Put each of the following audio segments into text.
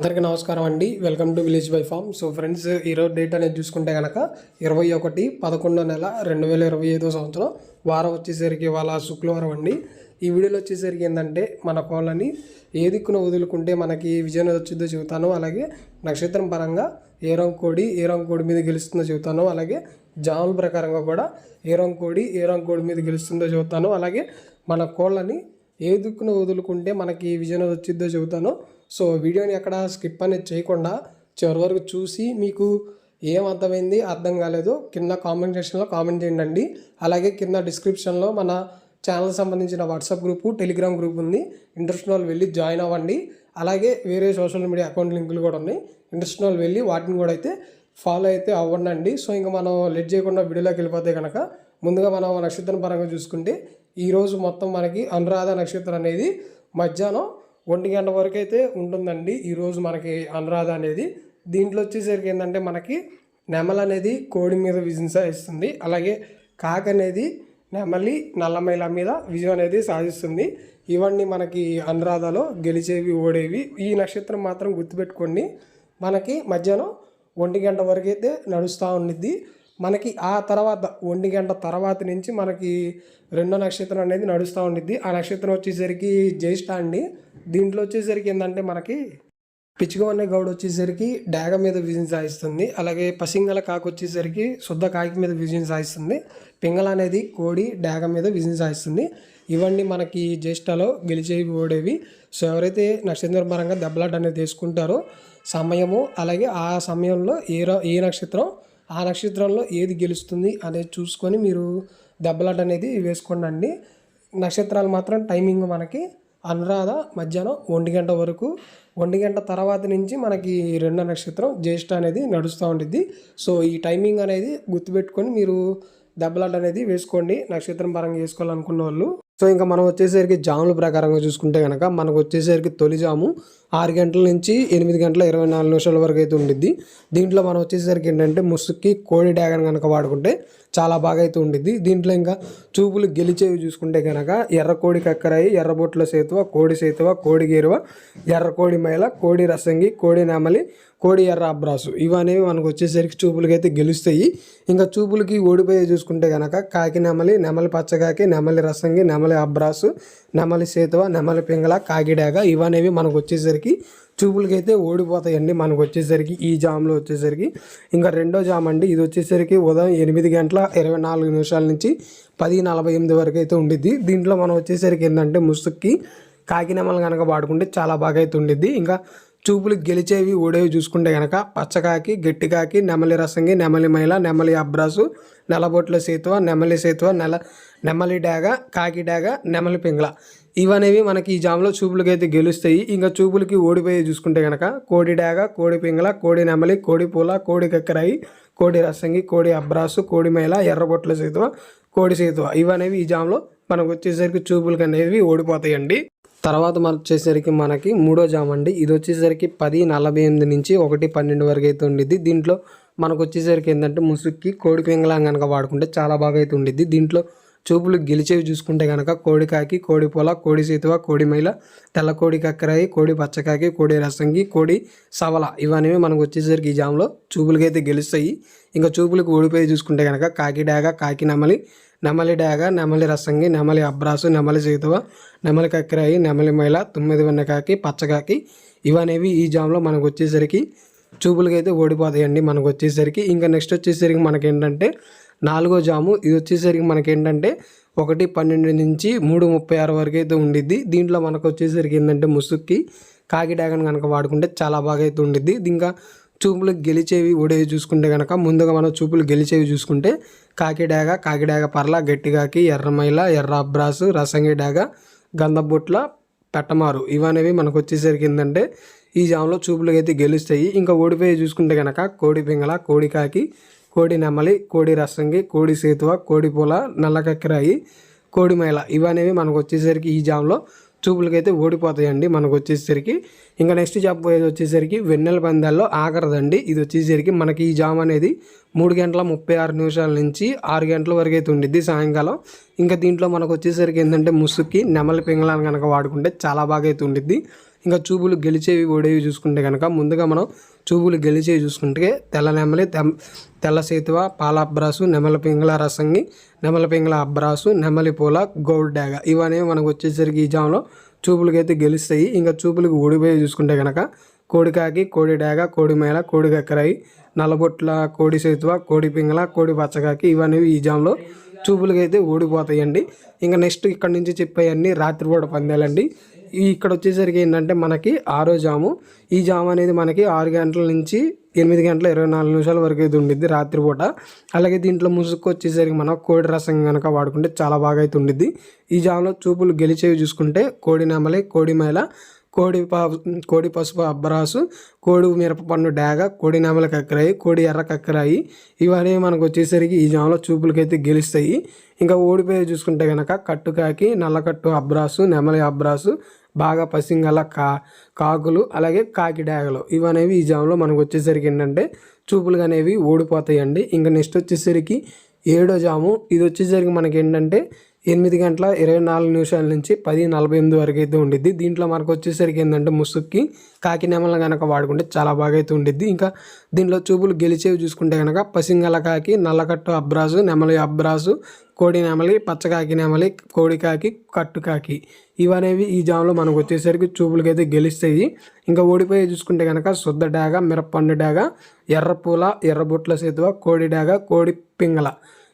అందరికీ నమస్కారం అండి. Welcome to village by farm so friends ఈరోజు డేట్ అనేది చూసుకుంటే కనుక ఇరవై ఒకటి పదకొండో నెల రెండు వేల ఇరవై ఐదో సంవత్సరం. వారం వచ్చేసరికి ఇవాళ శుక్రవారం అండి. ఈ వీడియోలో వచ్చేసరికి ఏంటంటే మన కోళ్ళని ఏ దిక్కున వదులుకుంటే మనకి విజయం వచ్చిందో చెబుతాను. అలాగే నక్షత్రం పరంగా ఏ రంగు కోడి ఏ రంగు కోడి మీద గెలుస్తుందో చెబుతాను. అలాగే జాముల ప్రకారంగా కూడా ఏ రంగు కోడి ఏ రంగు కోడి మీద గెలుస్తుందో చెబుతాను. అలాగే మన కోళ్ళని ఏ దిక్కున వదులుకుంటే మనకి విజయం వచ్చిందో చెబుతాను. సో వీడియోని ఎక్కడ స్కిప్ అనేది చేయకుండా చివరి వరకు చూసి మీకు ఏం అర్థమైంది అర్థం కాలేదు కింద కామెంట్ సెక్షన్లో కామెంట్ చేయండి అలాగే కింద డిస్క్రిప్షన్లో మన ఛానల్ సంబంధించిన వాట్సాప్ గ్రూపు టెలిగ్రామ్ గ్రూప్ ఉంది. ఇంట్రెస్ట్ వాళ్ళు వెళ్ళి జాయిన్ అవ్వండి. అలాగే వేరే సోషల్ మీడియా అకౌంట్ లింకులు కూడా ఉన్నాయి. ఇంట్రెస్ట్ వాళ్ళు వెళ్ళి వాటిని కూడా అయితే ఫాలో అయితే అవ్వండి సో ఇంకా మనం లెట్ చేయకుండా వీడియోలోకి వెళ్ళిపోతే కనుక ముందుగా మనం నక్షత్రం పరంగా చూసుకుంటే ఈరోజు మొత్తం మనకి అనురాధ నక్షత్రం అనేది మధ్యాహ్నం ఒంటి గంట వరకు అయితే ఉంటుందండి ఈరోజు మనకి అనురాధ అనేది. దీంట్లో వచ్చేసరికి ఏంటంటే మనకి నెమల అనేది కోడి మీద విజయం సాధిస్తుంది. అలాగే కాక అనేది నెమలి నల్లమైల మీద విజయం అనేది సాధిస్తుంది. ఇవన్నీ మనకి అనురాధలో గెలిచేవి ఓడేవి. ఈ నక్షత్రం మాత్రం గుర్తుపెట్టుకోండి. మనకి మధ్యాహ్నం ఒంటి గంట వరకు అయితే నడుస్తూ ఉండిద్ది. మనకి ఆ తర్వాత ఒంటి గంట తర్వాత నుంచి మనకి రెండో నక్షత్రం అనేది నడుస్తూ ఉండిద్ది. ఆ నక్షత్రం వచ్చేసరికి జ్యేష్ఠ అండి. దీంట్లో వచ్చేసరికి ఏంటంటే మనకి పిచ్చుకోవనే గౌడ వచ్చేసరికి డాగ మీద విజయం సాధిస్తుంది. అలాగే పసింగల కాకు వచ్చేసరికి శుద్ధ కాకి మీద విజయం సాధిస్తుంది. పింగళ అనేది కోడి డాగ మీద విజయం సాధిస్తుంది. ఇవన్నీ మనకి జ్యేష్ఠలో గెలిచేవి ఓడేవి. సో ఎవరైతే నక్షత్ర పరంగా దెబ్బలాట అనేది తీసుకుంటారో సమయము అలాగే ఆ సమయంలో ఏ ఏ నక్షత్రం ఆ నక్షత్రంలో ఏది గెలుస్తుంది అనేది చూసుకొని మీరు దెబ్బలాట అనేది వేసుకోండి అండి నక్షత్రాలు మాత్రం టైమింగ్ మనకి అనురాధ మధ్యాహ్నం ఒంటి గంట వరకు. ఒంటి గంట తర్వాత నుంచి మనకి రెండో నక్షత్రం జ్యేష్ఠ అనేది నడుస్తూ ఉంటుంది సో ఈ టైమింగ్ అనేది గుర్తుపెట్టుకొని మీరు దెబ్బలాట అనేది వేసుకోండి. నక్షత్రం పరంగా వేసుకోవాలనుకున్న వాళ్ళు. సో ఇంకా మనం వచ్చేసరికి జాముల ప్రకారంగా చూసుకుంటే కనుక మనకు వచ్చేసరికి తొలి జాము ఆరు గంటల నుంచి ఎనిమిది గంటల ఇరవై నాలుగు నిమిషాల వరకు అయితే ఉండిద్ది. దీంట్లో మనం వచ్చేసరికి ఏంటంటే ముసుక్కి కోడి డ్యాగన్ కనుక వాడుకుంటే చాలా బాగా అయితే ఉండిద్ది. దీంట్లో ఇంకా చూపులు గెలిచేవి చూసుకుంటే కనుక ఎర్ర కోడి కక్కరాయి ఎర్రబొట్ల సేతువ కోడి సేతువ కోడి గేరువ ఎర్ర కోడి మైల కోడి రసంగి కోడి నెమలి కోడి ఎర్ర అబ్రాసు. ఇవనేవి మనకు వచ్చేసరికి చూపులకి అయితే గెలుస్తాయి. ఇంకా చూపులకి ఓడిపోయి చూసుకుంటే కనుక కాకి నెమలి నెమలి పచ్చకాకి నెమలి రసంగి నెమలి అబ్రాసు నెమలి సేతువ నెమలి పింగళ కాకిడాగ ఇవనేవి మనకు వచ్చేసరికి చూపులకి అయితే ఓడిపోతాయండి మనకు వచ్చేసరికి ఈ జామ్లో వచ్చేసరికి. ఇంకా రెండో జామ్ అండి ఇది వచ్చేసరికి ఉదయం ఎనిమిది గంటల ఇరవై నాలుగు నిమిషాల నుంచి పది నలభై ఎనిమిది వరకు అయితే ఉండిద్ది. దీంట్లో మనం వచ్చేసరికి ఏంటంటే ముసుక్కి కాకినెమలు కనుక వాడుకుంటే చాలా బాగా అయితే ఉండిద్ది. ఇంకా చూపులు గెలిచేవి ఓడేవి చూసుకుంటే గనక పచ్చకాకి గట్టికాకి నెమలి రసంగి నెమలి మైల నెమలి అబ్రాసు నెలబొట్ల సేతువ నెమలి సేతువ నెల నెమలి డాగ కాకి డాగ నెమలి పింగళ. ఇవనేవి మనకి ఈ జామ్లో చూపులకి అయితే గెలుస్తాయి. ఇంకా చూపులకి ఓడిపోయి చూసుకుంటే కనుక కోడి డాగ కోడి పింగళ కోడి నెమలి కోడి పూల కోడి కక్కరాయి కోడి రసంగి కోడి అబ్రాసు కోడి మైల ఎర్రబొట్ల సేతువ కోడి సేతువ. ఇవనేవి ఈ జామ్లో మనకు వచ్చేసరికి చూపులకి అనేవి ఓడిపోతాయండి. తర్వాత మన వచ్చేసరికి మనకి మూడో జామ్ అండి. ఇది వచ్చేసరికి పది నలభై ఎనిమిది నుంచి ఒకటి పన్నెండు వరకు అయితే ఉండిద్ది. దీంట్లో మనకు వచ్చేసరికి ఏంటంటే ముసుక్కి కోడి పింగళం కనుక వాడుకుంటే చాలా బాగా అయితే ఉండిద్ది. దీంట్లో చూపులు గెలిచేవి చూసుకుంటే కనుక కోడికాకి కోడి పొల కోడి సీతువ కోడి మైల తెల్ల కోడి కక్కరాయి కోడి పచ్చకాకి కోడి రసంగి కోడి సవల ఇవన్నీ మనకు వచ్చేసరికి ఈ జామ్లో చూపులకి అయితే గెలుస్తాయి. ఇంకా చూపులకు ఓడిపోయి చూసుకుంటే కనుక కాకి డాగ కాకి నెమలి నెమలి డాగ నెమలి రసంగి నెమలి అబ్రాసు నెమలి సీతువ నెమలి కక్కరాయి నెమలి మైల తొమ్మిది వెన్నకాకి పచ్చకాకి ఇవనేవి ఈ జామ్లో మనకు వచ్చేసరికి చూపులకైతే ఓడిపోతాయండి మనకు వచ్చేసరికి. ఇంకా నెక్స్ట్ వచ్చేసరికి మనకేంటంటే నాలుగో జాము. ఇది వచ్చేసరికి మనకేంటంటే ఒకటి పన్నెండు నుంచి మూడు ముప్పై ఆరు వరకు అయితే ఉండిద్ది. దీంట్లో మనకు వచ్చేసరికి ఏంటంటే ముసుక్కి కాకిడాగను కనుక వాడుకుంటే చాలా బాగా అయితే ఉండిద్ది. ఇంకా చూపులు గెలిచేవి ఓడేవి చూసుకుంటే కనుక ముందుగా మనం చూపులు గెలిచేవి చూసుకుంటే కాకిడాగ కాకిడాగ పర్ల గట్టిగాకి ఎర్రమైల ఎర్ర అబ్రాసు రసంగి డాగ గంధబొట్ల పెట్టమారు. ఇవనేవి మనకు వచ్చేసరికి ఏంటంటే ఈ జామ్లో చూపులకి అయితే గెలుస్తాయి. ఇంకా ఓడిపోయి చూసుకుంటే కనుక కోడి పింగళ కోడి కాకి కోడి నెమలి కోడి రసంగి కోడి సేతువ కోడి పూల నల్లకక్కరాయి కోడి మైల ఇవనేవి మనకు వచ్చేసరికి ఈ జామ్లో చూపులకైతే ఓడిపోతాయండి మనకు వచ్చేసరికి. ఇంకా నెక్స్ట్ చెప్పబోయేది వచ్చేసరికి వెన్నెల పందాల్లో ఆఖరిదండి ఇది వచ్చేసరికి మనకి ఈ జామ్ అనేది మూడు గంటల ముప్పై ఆరు నిమిషాల నుంచి ఆరు గంటల వరకు అయితే ఉండిద్ది సాయంకాలం. ఇంకా దీంట్లో మనకు వచ్చేసరికి ఏంటంటే ముసుక్కి నెమలి పింగళాన్ని కనుక వాడుకుంటే చాలా బాగా అయితే ఉండిద్ది. ఇంకా చూపులు గెలిచేవి ఓడేవి చూసుకుంటే కనుక ముందుగా మనం చూపులు గెలిచే చూసుకుంటే తెల్ల నెమలి తెల్ల సేతువ పాల అబ్రాసు నెమల పింగళ రసంగి నెమల పింగళ అబ్రాసు నెమలి పూల గౌడ్డాగ ఇవన్నీ మనకు వచ్చేసరికి ఈ జాములో చూపులకైతే గెలుస్తాయి. ఇంకా చూపులకు ఓడిపోయి చూసుకుంటే కనుక కోడికాకి కోడి డేగ కోడి మేళ కోడి కక్కరాయి నల్లబొట్ల కోడి సేతువ కోడి పింగళ కోడి పచ్చకాకి ఇవన్నీ ఈ జామ్లో చూపులకైతే ఓడిపోతాయండి ఇంకా నెక్స్ట్ ఇక్కడ నుంచి చెప్పేవన్నీ రాత్రిపూట పందాలండి. ఇక్కడ వచ్చేసరికి ఏంటంటే మనకి ఆరో జాము. ఈ జాము అనేది మనకి ఆరు గంటల నుంచి ఎనిమిది గంటల ఇరవై నాలుగు నిమిషాల వరకు అయితే ఉండిద్ది రాత్రిపూట అలాగే దీంట్లో ముసుగు వచ్చేసరికి మనం కోడి రసం కనుక వాడుకుంటే చాలా బాగా అయితే ఉండిద్ది. ఈ జాములో చూపులు గెలిచేవి చూసుకుంటే కోడి నెమలి కోడి మేళ కోడి పా కోడి పసుపు అబ్బరాసు కోడి మిరపపన్ను డాగ కోడి నెమల కక్కరాయి కోడి ఎర్ర కక్కరాయి. ఇవన్నీ మనకు వచ్చేసరికి ఈ జామలో చూపులకైతే గెలుస్తాయి. ఇంకా ఓడిపోయి చూసుకుంటే కనుక కట్టుకాకి నల్లకట్టు అబ్రాసు నెమలి అబ్రాసు బాగా పసింగల కా కాకులు అలాగే కాకి డాగలు. ఇవనేవి ఈ జామలో మనకు వచ్చేసరికి ఏంటంటే చూపులు అనేవి ఓడిపోతాయండి. ఇంకా నెక్స్ట్ వచ్చేసరికి ఏడో జాము. ఇది వచ్చేసరికి మనకి ఏంటంటే ఎనిమిది గంటల ఇరవై నాలుగు నిమిషాల నుంచి పది నలభై ఎనిమిది వరకు అయితే ఉండిద్ది. దీంట్లో మనకు వచ్చేసరికి ఏంటంటే ముసుక్కి కాకినేమలను కనుక వాడుకుంటే చాలా బాగా అయితే ఉండిద్ది. ఇంకా దీంట్లో చూపులు గెలిచేవి చూసుకుంటే కనుక పసింగల కాకి నల్లకట్టు అబ్రాసు నెమలి అబ్రాసు కోడి నెమలి పచ్చకాకి నెమలి కోడికాకి కట్టుకాకి ఇవనేవి ఈ జామ్లో మనకు వచ్చేసరికి చూపులకైతే గెలుస్తాయి. ఇంకా ఓడిపోయి చూసుకుంటే కనుక శుద్ధ డాగ మిరపండు డాగ ఎర్రపూల ఎర్రబుట్ల సేతువ కోడి డాగ కోడి పింగళ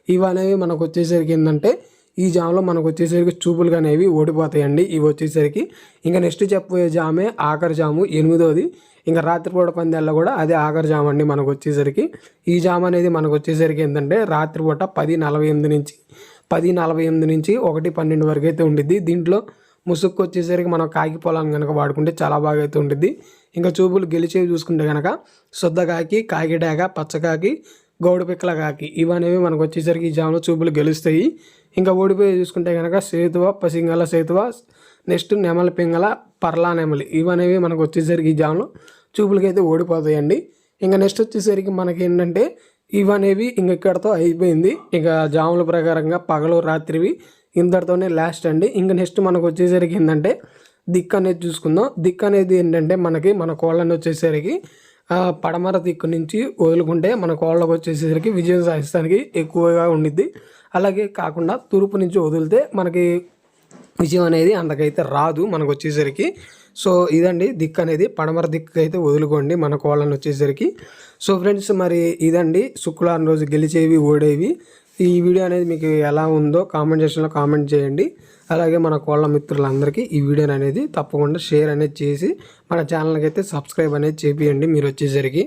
ఇవనేవి మనకు వచ్చేసరికి ఏంటంటే ఈ జామ్లో మనకు వచ్చేసరికి చూపులు అనేవి ఓడిపోతాయండి. ఇవి వచ్చేసరికి ఇంకా నెక్స్ట్ చెప్పబోయే జామే ఆఖరి జాము ఎనిమిదోది. ఇంకా రాత్రిపూట పందాల్లో కూడా అదే ఆఖరి జామ్ అండి మనకు వచ్చేసరికి. ఈ జామ్ అనేది మనకు వచ్చేసరికి ఏంటంటే రాత్రిపూట పది నలభై ఎనిమిది నుంచి పది నలభై ఎనిమిది నుంచి ఒకటి పన్నెండు వరకు అయితే ఉండిద్ది. దీంట్లో ముసుక్కు వచ్చేసరికి మనం కాకి పొలాన్ని కనుక వాడుకుంటే చాలా బాగా అయితే ఉంటుంది ఇంకా చూపులు గెలిచేవి చూసుకుంటే కనుక శుద్ధకాకి కాకిడాక పచ్చకాకి గౌడు పిక్కల కాకి ఇవనేవి మనకు వచ్చేసరికి ఈ జాములో చూపులు గెలుస్తాయి. ఇంకా ఓడిపోయి చూసుకుంటే కనుక సేతువ పసింగల సేతువ నెక్స్ట్ నెమలి పింగల పర్లా నెమలి. ఇవనేవి మనకు వచ్చేసరికి ఈ జాములో చూపులకైతే ఓడిపోతాయండి. ఇంకా నెక్స్ట్ వచ్చేసరికి మనకి ఏంటంటే ఇవనేవి ఇంక ఇక్కడతో అయిపోయింది. ఇంకా జాముల ప్రకారంగా పగలు రాత్రివి ఇంతటితోనే లాస్ట్ అండి. ఇంకా నెక్స్ట్ మనకు వచ్చేసరికి ఏంటంటే దిక్కు అనేది చూసుకుందాం. దిక్కు అనేది ఏంటంటే మనకి మన కోళ్ళని వచ్చేసరికి పడమర దిక్కు నుంచి వదులుకుంటే మన కోళ్ళకు వచ్చేసరికి విజయం సాధిస్తానికి ఎక్కువగా ఉండిద్ది. అలాగే కాకుండా తూర్పు నుంచి వదిలితే మనకి విజయం అనేది అంతకైతే రాదు మనకు వచ్చేసరికి. సో ఇదండి దిక్కు అనేది. పడమర దిక్కు అయితే వదులుకోండి మన కోళ్ళని వచ్చేసరికి. సో ఫ్రెండ్స్ మరి ఇదండి. శుక్రవారం రోజు గెలిచేవి ఓడేవి. ఈ వీడియో అనేది మీకు ఎలా ఉందో కామెంట్ సెక్షన్లో కామెంట్ చేయండి. అలాగే మన కోళ్ళ మిత్రులందరికీ ఈ వీడియోని అనేది తప్పకుండా షేర్ అనేది చేసి మన ఛానల్కి అయితే సబ్స్క్రైబ్ అనేది చేపియండి. మీరు వచ్చేసరికి